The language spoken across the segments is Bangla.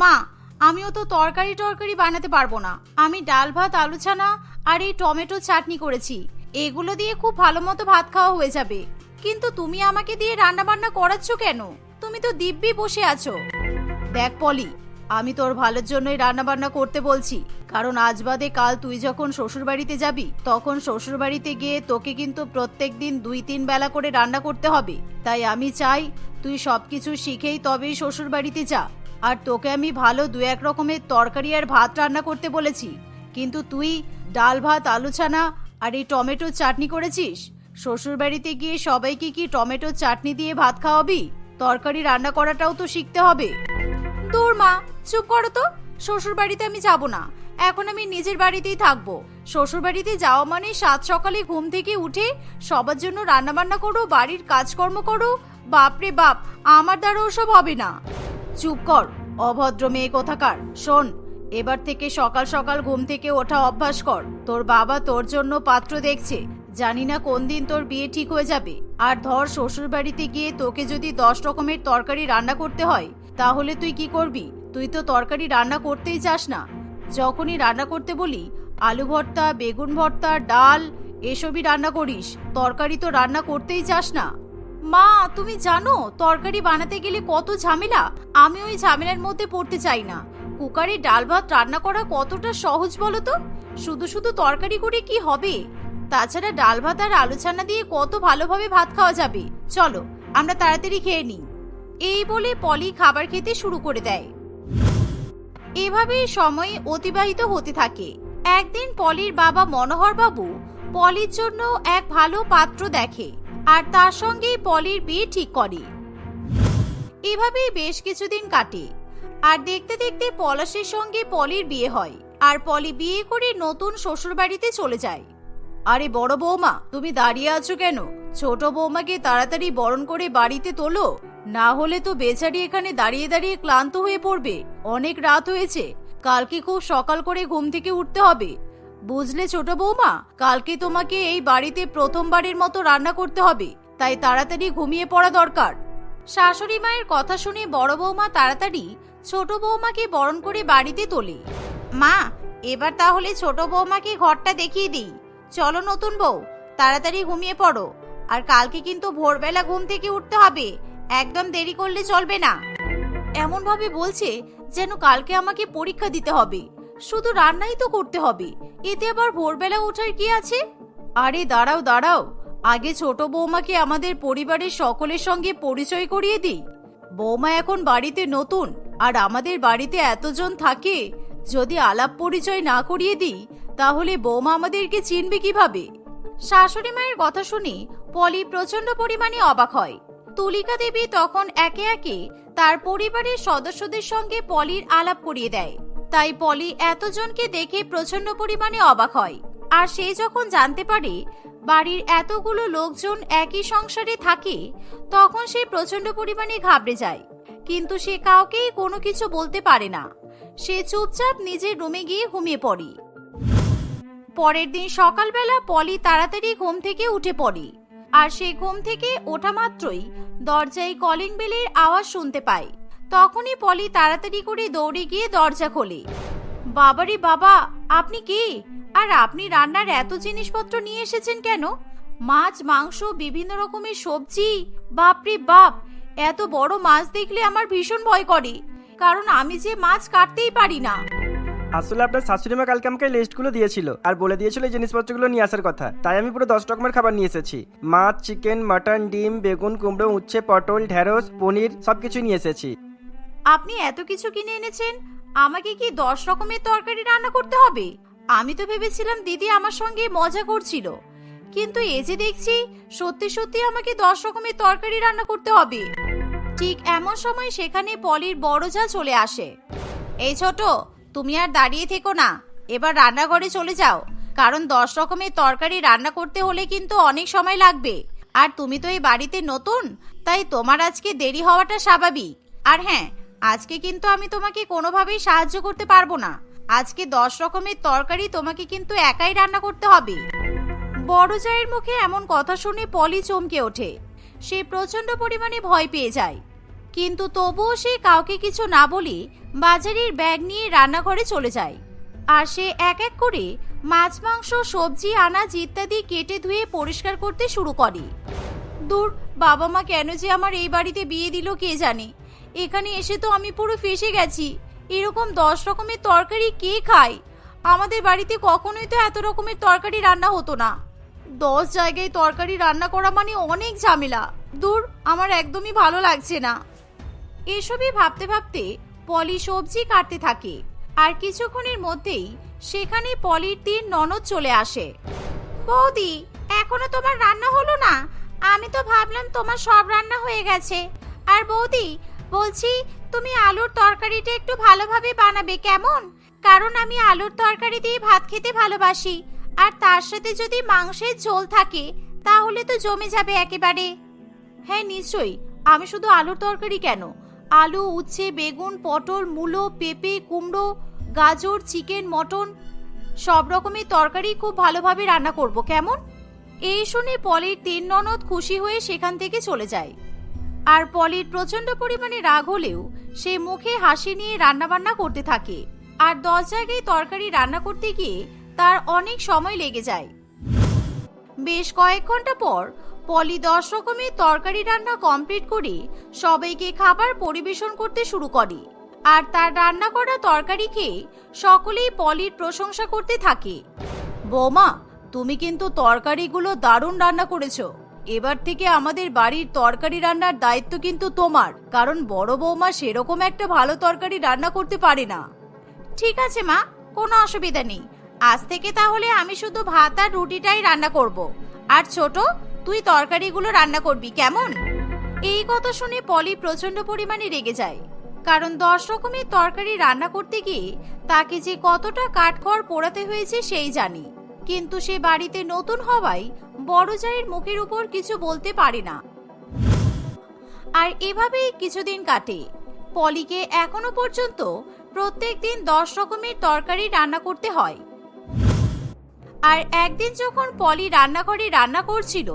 মা, আমিও তো তরকারি টরকারি বানাতে পারব না। আমি ডাল ভাত, আলু ছানা আর এই টমেটো চাটনি করেছি। এগুলো দিয়ে খুব ভালো মতো ভাত খাওয়া হয়ে যাবে। কিন্তু তুমি আমাকে দিয়ে রান্না বান্না করাচ্ছ কেন? তুমি তো দিব্যি বসে আছো। দেখ পলি, আমি তোর ভালোর জন্যই রান্না বান্না করতে বলছি। কারণ আজ বাদে কাল তুই যখন শ্বশুর বাড়িতে যাবি, তখন শ্বশুর বাড়িতে গিয়ে তোকে কিন্তু প্রত্যেক দিন দুই তিন বেলা করে রান্না করতে হবে। তাই আমি চাই তুই সবকিছু শিখেই তবেই শ্বশুর বাড়িতে যা। আর তোকে আমি ভালো দু এক রকমের তরকারি আর ভাত রান্না করতে বলেছি। কিন্তু তুই ডাল ভাত, আলু ছানা আর এই টমেটো চাটনি করেছিস? শ্বশুর বাড়িতে গিয়ে সবাইকে কি টমেটো চাটনি দিয়ে ভাত খাওয়াবি? তরকারি রান্না করাটাও তো শিখতে হবে। দূর মা, চুপ করো তো। শ্বশুর বাড়িতে আমি যাব না। এখন আমি নিজের বাড়িতেই থাকব। শ্বশুর বাড়িতে যাওয়া মানে সাত সকালে ঘুম থেকে উঠে সবার জন্য রান্না বান্না করো, বাড়ির কাজকর্ম করো। বাপরে বাপ, আমার দ্বারা ওসব হবে না। চুপ কর, অভদ্র মেয়ে কোথাকার? শোন, এবার থেকে সকাল সকাল ঘুম থেকে ওঠা অভ্যাস কর। তোর বাবা তোর জন্য পাত্র দেখছে। জানি না কোন দিন তোর বিয়ে ঠিক হয়ে যাবে। আর ধর শ্বশুর বাড়িতে গিয়ে তোকে যদি দশ রকমের তরকারি রান্না করতে হয়, তাহলে তুই কি করবি? তুই তো তরকারি রান্না করতেই চাস না। যখনই রান্না করতে বলি, আলু ভর্তা, বেগুন ভর্তা, ডাল, এসবই রান্না করিস। তরকারি তো রান্না করতেই চাস না। মা, তুমি জানো, তরকারি বানাতে গেলে কত ঝামেলা। আমি ওই ঝামেলার মধ্যে পড়তে চাই না। কুকারে ডাল ভাত রান্না করা কতটা সহজ বলো তো? শুধু শুধু তরকারি করে কি হবে? তাছাড়া ডাল ভাত আর আলু ছানা দিয়ে কত ভালোভাবে ভাত খাওয়া যাবে। চলো, আমরা তাড়াতাড়ি খেয়ে নিই। এই বলে পলি খাবার খেতে শুরু করে দেয়। এভাবেই সময় অতিবাহিত হতে থাকে। একদিন পলির বাবা মনোহর বাবু পলির জন্য এক ভালো পাত্র দেখে। আর তার সঙ্গেই পলির বিয়ে ঠিক করে। এভাবেই বেশ কিছুদিন কাটে। আর দেখতে দেখতে পলাশের সঙ্গে পলির বিয়ে হয় আর পলি বিয়ে করে নতুন শ্বশুরবাড়িতে চলে যায়। আরে বড় বৌমা, তুমি দাঁড়িয়ে আছো কেন? ছোট বৌমাকে তাড়াতাড়ি বরণ করে বাড়িতে তোলো। না হলে তো বেচারি এখানে দাঁড়িয়ে দাঁড়িয়ে ক্লান্ত হয়ে পড়বে। অনেক রাত হয়েছে। কালকে খুব সকাল করে ঘুম থেকে উঠতে হবে। বুঝলে ছোট বৌমা, কালকে তোমাকে এই বাড়িতে প্রথমবারের মতো রান্না করতে হবে, তাই তাড়াতাড়ি ঘুমিয়ে পড়া দরকার। শাশুড়ি মায়ের কথা শুনে বড় বৌমা তাড়াতাড়ি ছোট বৌমাকে বরণ করে বাড়িতে তোলে। মা, এবার তাহলে ছোট বৌমাকে ঘরটা দেখিয়ে দিই। চলো নতুন বউ, তাড়াতাড়ি ঘুমিয়ে পড়ো। আর কালকে কিন্তু ভোরবেলা ঘুম থেকে উঠতে হবে, একদম দেরি করলে চলবে না। এমন ভাবে বলছে যেন কালকে আমাকে পরীক্ষা দিতে হবে। শুধু রান্নাই তো করতে হবে। এতে আবার ভোরবেলা ওঠার কি আছে? আরে দাঁড়াও দাঁড়াও। আগে ছোট বৌমাকে আমাদের পরিবারের সকলের সঙ্গে পরিচয় করিয়ে দিই। বৌমা এখন বাড়িতে নতুন আর আমাদের বাড়িতে এতজন থাকে, যদি আলাপ পরিচয় না করিয়ে দিই, তাহলে বৌমা আমাদেরকে চিনবে কীভাবে? শাশুড়ি মায়ের কথা শুনে পলি প্রচণ্ড পরিমাণে অবাক হয়। তুলিকা দেবী তখন একে একে তার পরিবারের সদস্যদের সঙ্গে পলির আলাপ করিয়ে দেয়। তাই পলি এতজনকে দেখে প্রচণ্ড পরিমাণে অবাক হয়। আর সে যখন জানতে পারে বাড়ির এতগুলো লোকজন একই সংসারে থাকে, তখন সে প্রচণ্ড পরিমাণে ঘাবড়ে যায়। কিন্তু সে কাউকেই কোনো কিছু বলতে পারে না। সে চুপচাপ নিজের রুমে গিয়ে ঘুমিয়ে পড়ে। পরের দিন সকালবেলা পলি তাড়াতাড়ি ঘুম থেকে উঠে পড়ে। আর সে ঘুম থেকে ওঠা মাত্রই দরজায় কলিং বেলের আওয়াজ শুনতে পায়। তখনই পলি তাড়াতাড়ি করে দৌড়ে গিয়ে দরজা খোলে। বাবারে বাবা, আপনি কে? আর আপনি রান্নার এত জিনিসপত্র নিয়ে এসেছেন কেন? মাছ, মাংস, বিভিন্ন রকমের সবজি? বাপরে বাপ, এত বড় মাছ দেখলে আমার ভীষণ ভয় করে। কারণ আমি যে মাছ কাটতেই পারি না। আসলে আপনার শাশুড়ি মা কালকে আমাকে লিস্টগুলো দিয়েছিল আর বলে দিয়েছিল এই জিনিসপত্রগুলো নিয়ে আসার কথা। তাই আমি পুরো দশ রকমের খাবার নিয়ে এসেছি। মাছ চিকেন মাটন ডিম, বেগুন, কুমড়ো, উচ্ছে, পটল, ঢেঁড়স, পনির সব কিছু নিয়ে এসেছি। আপনি এত কিছু কিনে এনেছেন, আমাকে কি দশ রকমের তরকারি রান্না করতে হবে? আমি তো ভেবেছিলাম দিদি আমার সঙ্গে মজা করছিল। কিন্তু এ যে দেখছি, সত্যি সত্যি আমাকে দশ রকমের তরকারি রান্না করতে হবে। ঠিক এমন সময় সেখানে পলির বড় যা চলে আসে। এই ছোট, তুমি আর দাঁড়িয়ে থেকো না, এবার রান্নাঘরে চলে যাও। কারণ দশ রকমের তরকারি রান্না করতে হলে কিন্তু অনেক সময় লাগবে। আর তুমি তো এই বাড়িতে নতুন, তাই তোমার আজকে দেরি হওয়াটা স্বাভাবিক। আর হ্যাঁ আজকে কিন্তু আমি তোমাকে কোনোভাবেই সাহায্য করতে পারব না। আজকে দশ রকমের তরকারি তোমাকে কিন্তু একাই রান্না করতে হবে। বড় জায়ের মুখে এমন কথা শুনে পলি চমকে ওঠে। সে প্রচণ্ড পরিমাণে ভয় পেয়ে যায়। কিন্তু তবুও সে কাউকে কিছু না বলে বাজারের ব্যাগ নিয়ে রান্নাঘরে চলে যায়। আর সে এক এক করে মাছ, মাংস, সবজি, আনাজ ইত্যাদি কেটে ধুয়ে পরিষ্কার করতে শুরু করে। দূর, বাবা মা কেন যে আমার এই বাড়িতে বিয়ে দিল কে জানে? এখানে এসে তো আমি পুরো ফেসে গেছি। এরকম দশ রকমের তরকারি কে খায়? আমাদের বাড়িতে কখনোই তো এত রকমের তরকারি রান্না হতো না। দশ জায়গায় তরকারি রান্না করা মানে অনেক ঝামেলা। দূর, আমার একদমই ভালো লাগছে না। এসবই ভাবতে ভাবতে পলি সবজি কাটতে থাকে। আর কিছুক্ষণের মধ্যেই সেখানে পলির তিন ননদ চলে আসে। বৌদি, এখনও তোমার রান্না হলো না? আমি তো ভাবলাম তোমার সব রান্না হয়ে গেছে। আর বৌদি বলছি, তুমি আলুর তরকারিটা একটু ভালোভাবে বানাবে কেমন? কারণ আমি আলুর তরকারি দিয়ে ভাত খেতে ভালোবাসি, আর তার সাথে যদি মাংসের ঝোল থাকে, তাহলে তো জমে যাবে একেবারে। হ্যাঁ নিশ্চয়ই। আমি শুধু আলুর তরকারি কেন? আলু, উচ্ছে, বেগুন, পটল, মূলো, পেঁপে, কুমড়ো, গাজর, চিকেন, মটন, সব রকমের তরকারি খুব ভালোভাবে রান্না করব, কেমন? এই শুনে পলির তিন ননদ খুশি হয়ে সেখান থেকে চলে যায়। আর পলির প্রচণ্ড পরিমাণে রাগ হলেও সে মুখে হাসি নিয়ে রান্নাবান্না করতে থাকে। আর দশ জায়গায় তরকারি রান্না করতে গিয়ে তার অনেক সময় লেগে যায়। বেশ কয়েক ঘণ্টা পর পলি দশ রকমের তরকারি রান্না কমপ্লিট করে সবাইকে খাবার পরিবেশন করতে শুরু করে। আর তার রান্না করা তরকারি খেয়ে সকলেই পলির প্রশংসা করতে থাকে। বৌমা, তুমি কিন্তু তরকারিগুলো দারুণ রান্না করেছ। এবার থেকে আমাদের বাড়ির তরকারি রান্নার দায়িত্ব কিন্তু তোমার, কারণ বড় বৌমা সেরকম একটা ভালো তরকারি রান্না করতে পারে না। ঠিক আছে মা, কোনো অসুবিধা নেই। আজ থেকে তাহলে আমি শুধু ভাত আর রুটিটাই রান্না করব। আর ছোট, তুই তরকারিগুলো রান্না করবি, কেমন? এই কথা শুনে পলি প্রচণ্ড পরিমাণে রেগে যায়। কারণ দশ রকমের তরকারি রান্না করতে গিয়ে তাকে যে কতটা কাঠখড় পোড়াতে হয়েছে সেই জানি। কিন্তু সে বাড়িতে নতুন হওয়ায় বড় জায়ের মুখের উপর কিছু বলতে পারে না। আর এভাবেই কিছুদিন কাটে। পলিকে এখনও পর্যন্ত প্রত্যেক দিন দশ রকমের তরকারি রান্না করতে হয়। আর একদিন যখন পলি রান্নাঘরে রান্না করছিল,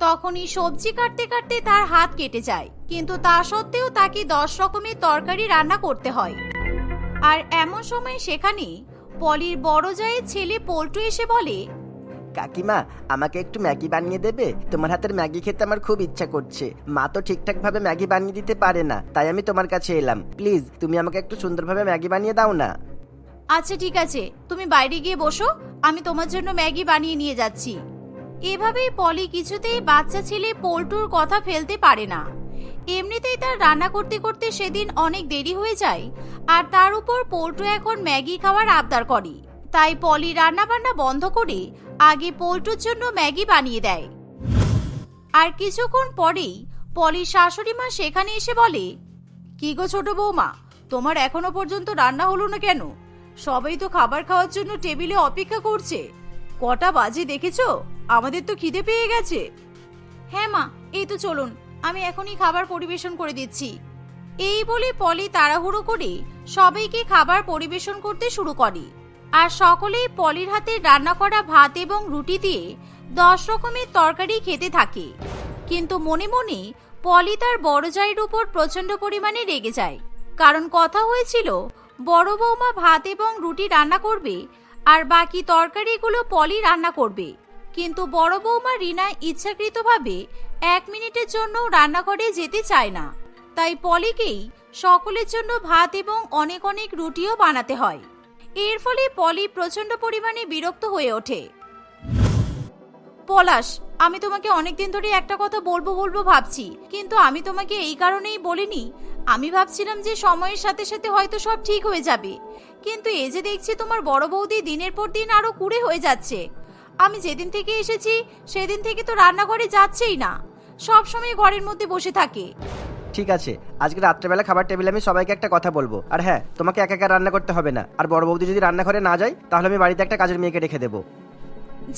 তখনই সবজি কাটতে কাটতে তার হাত কেটে যায়। কিন্তু তা সত্ত্বেও তাকে দশ রকমের তরকারি রান্না করতে হয়। আর এমন সময় সেখানে পলির বড় জায়ের ছেলে পল্টু এসে বলে কাকিমা, আমাকে একটু ম্যাগি বানিয়ে দেবে? তোমার হাতের ম্যাগি খেতে আমার খুব ইচ্ছা করছে। মা তো ঠিকঠাক ভাবে ম্যাগি বানিয়ে দিতে পারে না, তাই আমি তোমার কাছে এলাম। প্লিজ, তুমি আমাকে একটু সুন্দরভাবে ম্যাগি বানিয়ে দাও না। আচ্ছা ঠিক আছে। তুমি বাইরে গিয়ে বসো, আমি তোমার জন্য ম্যাগি বানিয়ে নিয়ে যাচ্ছি। এভাবেই পলি কিছুতেই বাচ্চা ছেলে পল্টুর কথা ফেলতে পারে না। এমনিতেই তার রান্না করতে করতে সেদিন অনেক দেরি হয়ে যায়, আর তার উপর পল্টু এখন ম্যাগি খাওয়ার আবদার করে। তাই পলি রান্না বান্না বন্ধ করে আগে পল্টুর জন্য ম্যাগি বানিয়ে দেয়। আর কিছুক্ষণ পরেই পলির শাশুড়ি মা সেখানে এসে বলে, কি গো ছোট বৌমা, তোমার এখনও পর্যন্ত রান্না হলো না কেন? সবাই তো খাবার খাওয়ার জন্য টেবিলে অপেক্ষা করছে। কটা বাজে দেখেছ? আমাদের তো খিদে পেয়ে গেছে। হ্যাঁ মা, এই তো চলুন, আমি এখনই খাবার পরিবেশন করে দিচ্ছি। এই বলে পলি তাড়াহুড়ো করে সবাইকে খাবার পরিবেশন করতে শুরু করে। আর সকলেই পলির হাতে রান্না করা ভাত এবং রুটি দিয়ে দশ রকমের তরকারি খেতে থাকে। কিন্তু মনে মনে পলি তার বড় জায়ের উপর প্রচণ্ড পরিমাণে রেগে যায়। কারণ কথা হয়েছিল, বড় বৌমা ভাত এবং রুটি রান্না করবে আর বাকি তরকারিগুলো পলি রান্না করবে। কিন্তু বড় বৌমা রিনা ইচ্ছাকৃতভাবে এক মিনিটের জন্য রান্নাঘরে যেতে চায় না। তাই পলিকেই সকলের জন্য ভাত এবং অনেক অনেক রুটিও বানাতে হয়। এর ফলে পলি প্রচণ্ড পরিমাণে বিরক্ত হয়ে ওঠে। পলাশ, আমি তোমাকে অনেকদিন ধরে একটা কথা বলব বলব ভাবছি, কিন্তু আমি তোমাকে এই কারণেই বলিনি। আমি ভাবছিলাম যে সময়ের সাথে সাথে হয়তো সব ঠিক হয়ে যাবে। কিন্তু এই যে দেখছি তোমার বড় বৌদি দিনের পর দিন আরও কুড়ে হয়ে যাচ্ছে। আমি যেদিন থেকে এসেছি, সেদিন থেকে তো রান্নাঘরে যাচ্ছেই না। সব সময় ঘরের মধ্যে বসে থাকে। ঠিক আছে। আজকে রাত্রেবেলা খাবার টেবিলে আমি সবাইকে একটা কথা বলব। আর হ্যাঁ তোমাকে একা একা রান্না করতে হবে না। আর বড় বৌদি যদি রান্নাঘরে না যায়, তাহলে আমি বাড়িতে একটা কাজের মেয়েকে রেখে দেবো।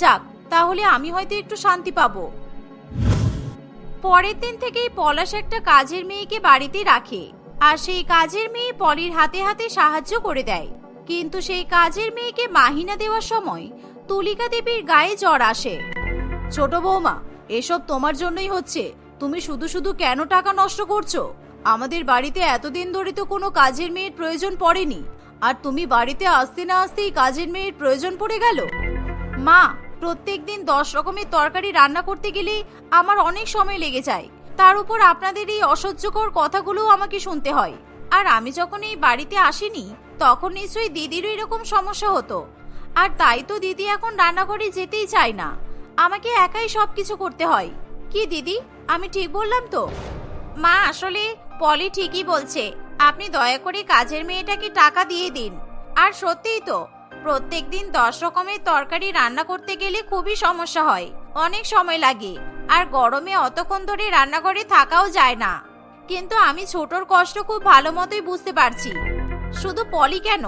যাক, তাহলে আমি হয়তো একটু শান্তি পাবো। পরের দিন থেকেই পলাশ একটা কাজের মেয়েকে বাড়িতে রাখে। আর সেই কাজের মেয়ে পলির হাতে হাতে সাহায্য করে দেয়। কিন্তু সেই কাজের মেয়েকে মাহিনা দেওয়ার সময় তুলিকা দেবীর গায়ে জ্বর আসে। ছোট বৌমা, এসব তোমার জন্যই হচ্ছে। তুমি শুধু শুধু কেন টাকা নষ্ট করছ? আমাদের বাড়িতে এতদিন ধরে তো কোনো কাজের মেয়ের প্রয়োজন পড়েনি। আর তুমি বাড়িতে আসতে না আসতেই কাজের মেয়ের প্রয়োজন পড়ে গেল? মা প্রত্যেক দিন দশ রকমের তরকারি রান্না করতে গেলে আমার অনেক সময় লেগে যায়। তার উপর আপনাদের এই অসহ্যকর কথাগুলো আমাকে শুনতে হয়। আর আমি যখন এই বাড়িতে আসিনি, তখন নিশ্চয়ই দিদিরও এরকম সমস্যা হতো। আর তাই তো দিদি এখন রান্নাঘরে যেতেই চায় না। আমাকে একাই সবকিছু করতে হয়। কি দিদি? আমি ঠিক বললাম তো। মা, আসলে পলি ঠিকই বলছে। আপনি দয়া করে কাজের মেয়েটাকে টাকা দিয়ে দিন। আর সত্যিই তো প্রত্যেক দিন দশ রকমের তরকারি রান্না করতে গেলে খুবই সমস্যা হয়। অনেক সময় লাগে। আর গরমে অতক্ষণ ধরে রান্নাঘরে থাকাও যায় না। কিন্তু আমি ছোটর কষ্ট খুব ভালো মতোই বুঝতে পারছি। শুধু পলি কেন?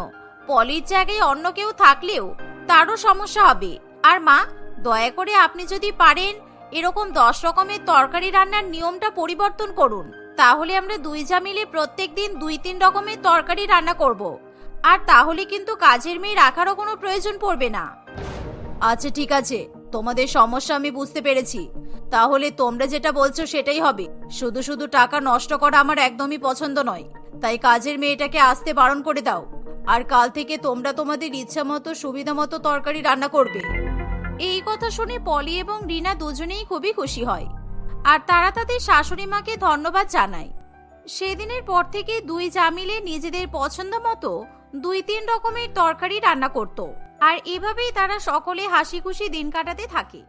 পলির জায়গায় অন্য কেউ থাকলেও তারও সমস্যা হবে। আর মা, দয়া করে আপনি যদি পারেন এরকম দশ রকমের তরকারি রান্নার নিয়মটা পরিবর্তন করুন। তাহলে আমরা দুই যা মিলে প্রত্যেক দিন দুই তিন রকমের তরকারি রান্না করব। আর তাহলে কিন্তু কাজের মেয়ে রাখারও কোনো প্রয়োজন পড়বে না। আচ্ছা ঠিক আছে। তোমাদের সমস্যা আমি বুঝতে পেরেছি। তাহলে তোমরা যেটা বলছো সেটাই হবে। শুধু শুধু টাকা নষ্ট করা আমার একদমই পছন্দ নয়। তাই কাজের মেয়েটাকে আসতে বারণ করে দাও। আর কাল থেকে তোমরা তোমাদের ইচ্ছা মতো সুবিধা মতো তরকারি রান্না করবে। এই কথা শুনে পলি এবং রিনা দুজনেই খুবই খুশি হয়। আর তারা তাদের শাশুড়ি মাকে ধন্যবাদ জানায়। সেদিনের পর থেকে দুই জামিলে নিজেদের পছন্দ মতো দুই তিন রকমের তরকারি রান্না করত। আর এভাবেই তারা সকলে হাসি খুশি দিন কাটাতে থাকে।